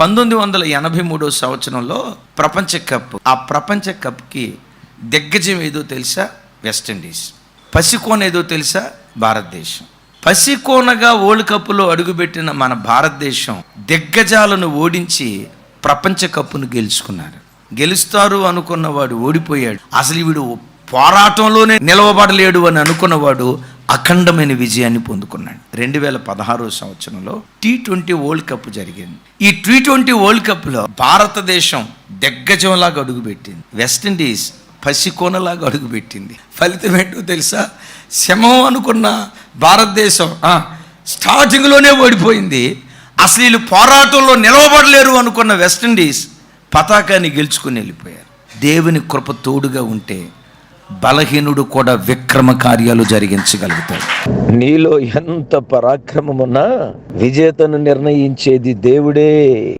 పంతొమ్మిది వందల ఎనభై మూడో సంవత్సరంలో ప్రపంచ కప్ ఆ ప్రపంచ కప్కి దిగ్గజం ఏదో తెలుసా? వెస్టిండీస్ పసికోన ఏదో తెలుసా? భారతదేశం. పసికోనగా వరల్డ్ కప్లో అడుగుపెట్టిన మన భారతదేశం దిగ్గజాలను ఓడించి ప్రపంచ కప్పును గెలుచుకున్నారు. గెలుస్తారు అనుకున్నవాడు ఓడిపోయాడు. అసలు వీడు పోరాటంలోనే నిలవబడలేడు అని అనుకున్నవాడు అఖండమైన విజయాన్ని పొందుకున్నాడు. రెండు వేల పదహారో సంవత్సరంలో టీ ట్వంటీ వరల్డ్ కప్ జరిగింది. ఈ టీ ట్వంటీ వరల్డ్ కప్లో భారతదేశం దిగ్గజంలాగా అడుగుపెట్టింది. వెస్టిండీస్ పసికోనలాగా అడుగుపెట్టింది. ఫలితం ఏంటో తెలుసా? శమం అనుకున్న భారతదేశం స్టార్టింగ్లోనే ఓడిపోయింది. అసలు వీళ్ళు పోరాటంలో నిలవబడలేరు అనుకున్న వెస్టిండీస్ పతాకాన్ని గెలుచుకుని వెళ్ళిపోయారు. దేవుని కృప తోడుగా ఉంటే బలహీనుడు కూడా విక్రమ కార్యాలు జరిగించగలుగుతాడు. నీలో ఎంత పరాక్రమమున్నా విజేతను నిర్ణయించేది దేవుడే.